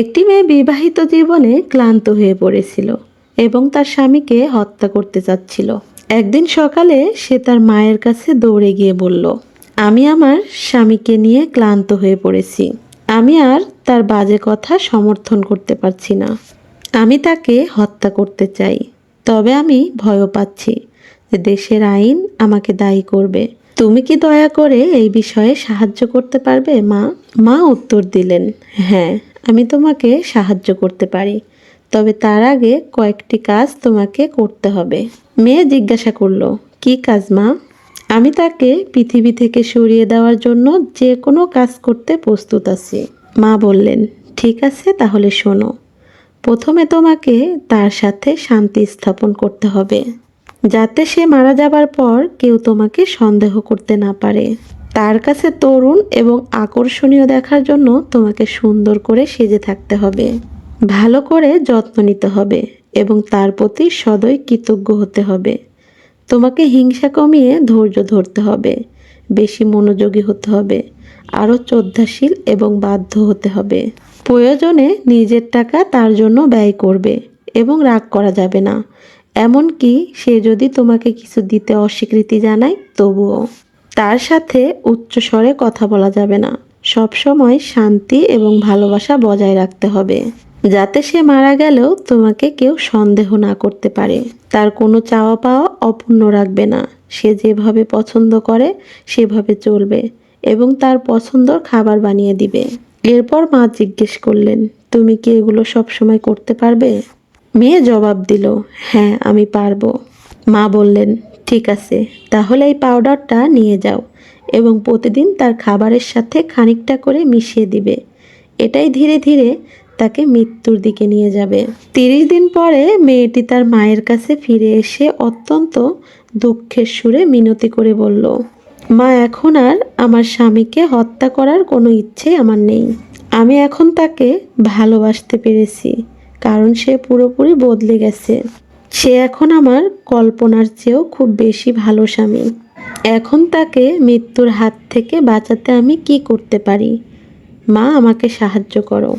একটি মেয়ে বিবাহিত জীবনে ক্লান্ত হয়ে পড়েছিল এবং তার স্বামীকে হত্যা করতে চাচ্ছিল। একদিন সকালে সে তার মায়ের কাছে দৌড়ে গিয়ে বলল, আমি আমার স্বামীকে নিয়ে ক্লান্ত হয়ে পড়েছি। আমি আর তার বাজে কথা সমর্থন করতে পারছি না। আমি তাকে হত্যা করতে চাই। তবে আমি ভয়ও পাচ্ছি যে দেশের আইন আমাকে দায়ী করবে। তুমি কি দয়া করে এই বিষয়ে সাহায্য করতে পারবে, মা? মা উত্তর দিলেন হ্যাঁ। আমি তোমাকে সাহায্য করতে পারি, তবে তার আগে কয়েকটি কাজ তোমাকে করতে হবে। মেয়ে জিজ্ঞাসা করল, কি কাজ, মা? আমি তাকে পৃথিবী থেকে সরিয়ে দেওয়ার জন্য যে কোনো কাজ করতে প্রস্তুত আছি। মা বললেন, ঠিক আছে, তাহলে শোনো। প্রথমে তোমাকে তার সাথে শান্তি স্থাপন করতে হবে, যাতে সে মারা যাবার পর কেউ তোমাকে সন্দেহ করতে না পারে। তার কাছে তরুণ এবং আকর্ষণীয় দেখার জন্য তোমাকে সুন্দর করে সেজে থাকতে হবে। ভালো করে যত্ন নিতে হবে এবং তার প্রতি সদয় কৃতজ্ঞ হতে হবে। তোমাকে হিংসা কমিয়ে ধৈর্য ধরতে হবে, বেশি মনোযোগী হতে হবে, আরও শ্রদ্ধাশীল এবং বাধ্য হতে হবে। প্রয়োজনে নিজের টাকা তার জন্য ব্যয় করবে এবং রাগ করা যাবে না। এমনকি সে যদি তোমাকে কিছু দিতে অস্বীকৃতি জানায়, তবুও। তার সাথে উচ্চ স্বরে কথা বলা যাবে না। সবসময় শান্তি এবং ভালোবাসা বজায় রাখতে হবে। যাতে সে মারা গেলেও তোমাকে কেউ সন্দেহ না করতে পারে। তার কোনো চাওয়া পাওয়া অপূর্ণ রাখবে না। সে যেভাবে পছন্দ করে, সেভাবে চলবে এবং তার পছন্দর খাবার বানিয়ে দিবে। এরপর মা জিজ্ঞেস করলেন, তুমি কি এগুলো সবসময় করতে পারবে? মেয়ে জবাব দিল হ্যাঁ আমি পারব। মা বললেন ঠিক আছে, তাহলে এই পাউডারটা নিয়ে যাও এবং প্রতিদিন তার খাবারের সাথে খানিকটা করে মিশিয়ে দিবে। এটাই ধীরে ধীরে তাকে মৃত্যুর দিকে নিয়ে যাবে। তিরিশ দিন পরে মেয়েটি তার মায়ের কাছে ফিরে এসে অত্যন্ত দুঃখের সুরে মিনতি করে বলল, মা, এখন আর আমার স্বামীকে হত্যা করার কোনো ইচ্ছে আমার নেই। আমি এখন তাকে ভালোবাসতে পেরেছি, কারণ সে পুরোপুরি বদলে গেছে। সে এখন আমার কল্পনার চেয়েও খুব বেশি ভালো স্বামী। এখন তাকে মৃত্যুর হাত থেকে বাঁচাতে আমি কি করতে পারি? মা, আমাকে সাহায্য করো।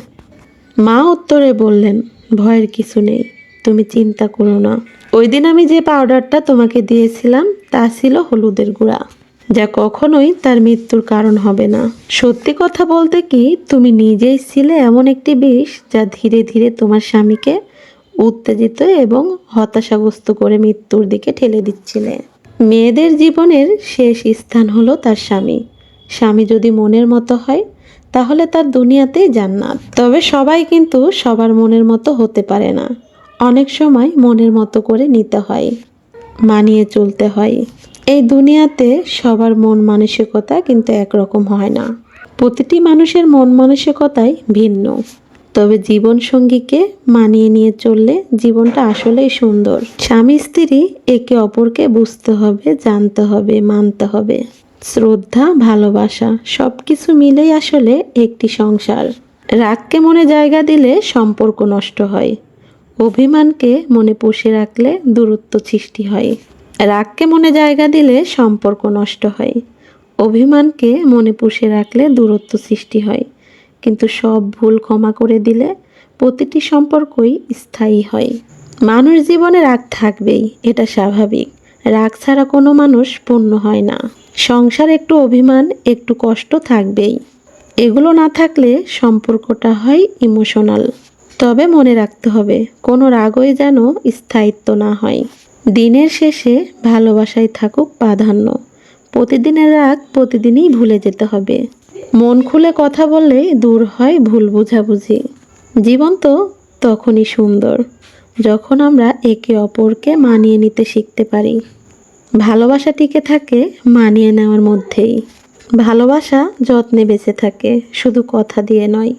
মা উত্তরে বললেন, ভয়ের কিছু নেই, তুমি চিন্তা করো না। ওই দিন আমি যে পাউডারটা তোমাকে দিয়েছিলাম, তা ছিল হলুদের গুঁড়া, যা কখনোই তার মৃত্যুর কারণ হবে না। সত্যি কথা বলতে কি, তুমি নিজেই ছিলে এমন একটি বিষ, যা ধীরে ধীরে তোমার স্বামীকে উত্তেজিত এবং হতাশাগ্রস্ত করে মৃত্যুর দিকে ঠেলে দিচ্ছিলে। মেয়েদের জীবনের শেষ স্থান হলো তার স্বামী। স্বামী যদি মনের মতো হয়, তাহলে তার দুনিয়াতেই জান্নাত। তবে সবাই কিন্তু সবার মনের মতো হতে পারে না। অনেক সময় মনের মতো করে নিতে হয়, মানিয়ে চলতে হয়। এই দুনিয়াতে সবার মন মানসিকতা কিন্তু একরকম হয় না। প্রতিটি মানুষের মন মানসিকতাই ভিন্ন। তবে জীবন সঙ্গীকে মানিয়ে নিয়ে চললে জীবনটা আসলেই সুন্দর। স্বামী স্ত্রী একে অপরকে বুঝতে হবে, জানতে হবে, মানতে হবে। শ্রদ্ধা, ভালোবাসা সব কিছু মিলেই আসলে একটি সংসার। রাগকে মনে জায়গা দিলে সম্পর্ক নষ্ট হয়। অভিমানকে মনে পুষে রাখলে দূরত্ব সৃষ্টি হয়। রাগকে মনে জায়গা দিলে সম্পর্ক নষ্ট হয়। অভিমানকে মনে পুষে রাখলে দূরত্ব সৃষ্টি হয়। কিন্তু সব ভুল ক্ষমা করে দিলে প্রতিটি সম্পর্কই স্থায়ী হয়। মানুষ জীবনে রাগ থাকবেই, এটা স্বাভাবিক। রাগ ছাড়া কোনো মানুষ পূর্ণ হয় না। সংসার একটু অভিমান, একটু কষ্ট থাকবেই। এগুলো না থাকলে সম্পর্কটা হয় ইমোশনাল। তবে মনে রাখতে হবে, কোনো রাগই যেন স্থায়িত্ব না হয়। দিনের শেষে ভালোবাসায় থাকুক প্রাধান্য। প্রতিদিনের রাগ প্রতিদিনই ভুলে যেতে হবে। মন খুলে কথা বললে দূর হয় ভুল বোঝাবুঝি। জীবন তো তখনই সুন্দর, যখন আমরা একে অপরকে মানিয়ে নিতে শিখতে পারি। ভালোবাসা টিকে থাকে মানিয়ে নেওয়ার মধ্যেই। ভালোবাসা যত্নে বেঁচে থাকে, শুধু কথা দিয়ে নয়,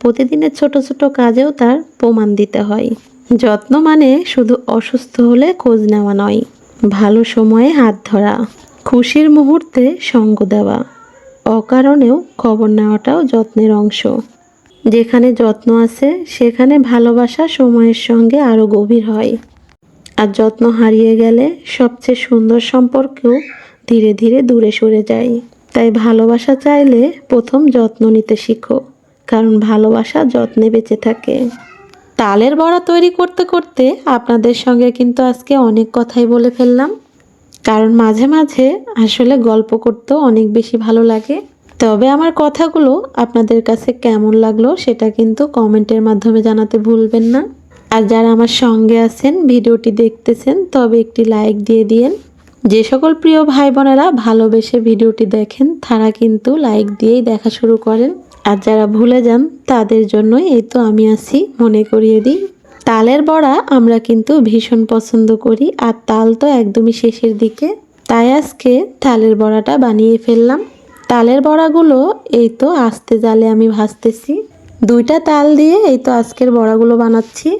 প্রতিদিনের ছোট ছোট কাজেও তার প্রমাণ দিতে হয়। যত্ন মানে শুধু অসুস্থ হলে খোঁজ নেওয়া নয়, ভালো সময়ে হাত ধরা, খুশির মুহূর্তে সঙ্গ দেওয়া। অকারণেও খবর নেওয়াটাও যত্নের অংশ। যেখানে যত্ন আছে, সেখানে ভালোবাসা সময়ের সঙ্গে আরও গভীর হয়। আর যত্ন হারিয়ে গেলে সবচেয়ে সুন্দর সম্পর্কেও ধীরে ধীরে দূরে সরে যায়। তাই ভালোবাসা চাইলে প্রথম যত্ন নিতে শিখো, কারণ ভালোবাসা যত্নে বেঁচে থাকে। তালের বড়া তৈরি করতে করতে আপনাদের সঙ্গে কিন্তু আজকে অনেক কথাই বলে ফেললাম। কারণ মাঝে মাঝে আসলে গল্প করতেও অনেক বেশি ভালো লাগে। তবে আমার কথাগুলো আপনাদের কাছে কেমন লাগল সেটা কিন্তু কমেন্টের মাধ্যমে জানাতে ভুলবেন না। আর যারা আমার সঙ্গে আছেন, ভিডিওটি দেখতেছেন, তবে একটি লাইক দিয়ে দিয়েন। যে সকল প্রিয় ভাই বোনেরা ভালোবেসে ভিডিওটি দেখেন, তারা কিন্তু লাইক দিয়েই দেখা শুরু করেন। আর যারা ভুলে যান, তাদের জন্যই এই তো আমি আছি, মনে করিয়ে দিই। তালের বড়া আমরা কিন্তু ভীষণ পছন্দ করি, আর তাল তো একদমই শেষের দিকে। তাই আজকে তালের বড়াটা বানিয়ে ফেললাম। তালের বড়াগুলো এই তো আস্তে জালে আমি ভাজতেছি। দুইটা তাল দিয়ে এই তো আজকের বড়াগুলো বানাচ্ছি।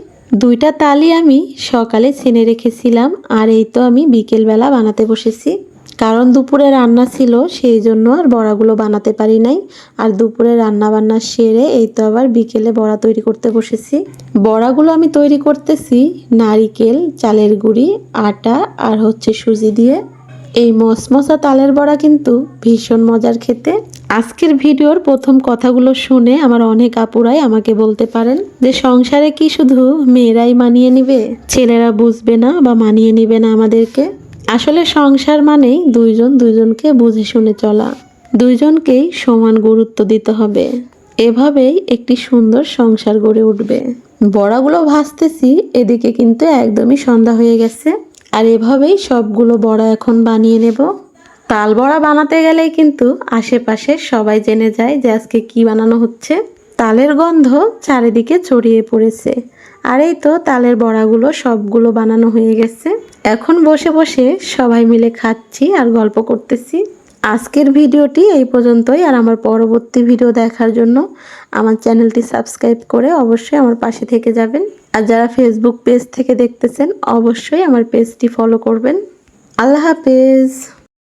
দুইটা তালই আমি সকালে ছেনে রেখেছিলাম, আর এই তো আমি বিকেলবেলা বানাতে বসেছি। কারণ দুপুরে রান্না ছিল, সেই জন্য আর বড়াগুলো বানাতে পারি নাই। আর দুপুরে রান্না বান্না সেরে এই তো আবার বিকেলে বড়া তৈরি করতে বসেছি। বড়াগুলো আমি তৈরি করতেছি, নারিকেল, চালের গুঁড়ি, আটা আর হচ্ছে সুজি দিয়ে। এই মসমসা তালের বড়া কিন্তু ভীষণ মজার খেতে। আজকের ভিডিওর প্রথম কথাগুলো শুনে আমার অনেক আপুরাই আমাকে বলতে পারেন যে, সংসারে কি শুধু মেয়েরাই মানিয়ে নিবে? ছেলেরা বুঝবে না বা মানিয়ে নিবে না আমাদেরকে। আসলে সংসার মানেই দুইজন দুইজনকে বুঝে শুনে চলা। দুইজনকেই সমান গুরুত্ব দিতে হবে। এভাবেই একটি সুন্দর সংসার গড়ে উঠবে। বড়াগুলো ভাজতেছি, এদিকে কিন্তু একদমই সন্ধ্যা হয়ে গেছে। আর এভাবেই সবগুলো বড়া এখন বানিয়ে নেব। তাল বড়া বানাতে গেলেই কিন্তু আশেপাশে সবাই জেনে যায় যে আজকে কি বানানো হচ্ছে। তালের গন্ধ চারিদিকে ছড়িয়ে পড়েছে। আর এই তো তালের বড়াগুলো সবগুলো বানানো হয়ে গেছে। এখন বসে বসে সবাই মিলে খাচ্ছি আর গল্প করতেছি। আজকের ভিডিওটি এই পর্যন্তই। আর আমার পরবর্তী ভিডিও দেখার জন্য আমার চ্যানেলটি সাবস্ক্রাইব করে অবশ্যই আমার পাশে থেকে যাবেন। আর যারা ফেসবুক পেজ থেকে দেখতেছেন, অবশ্যই আমার পেজটি ফলো করবেন। আল্লাহ হাফেজ।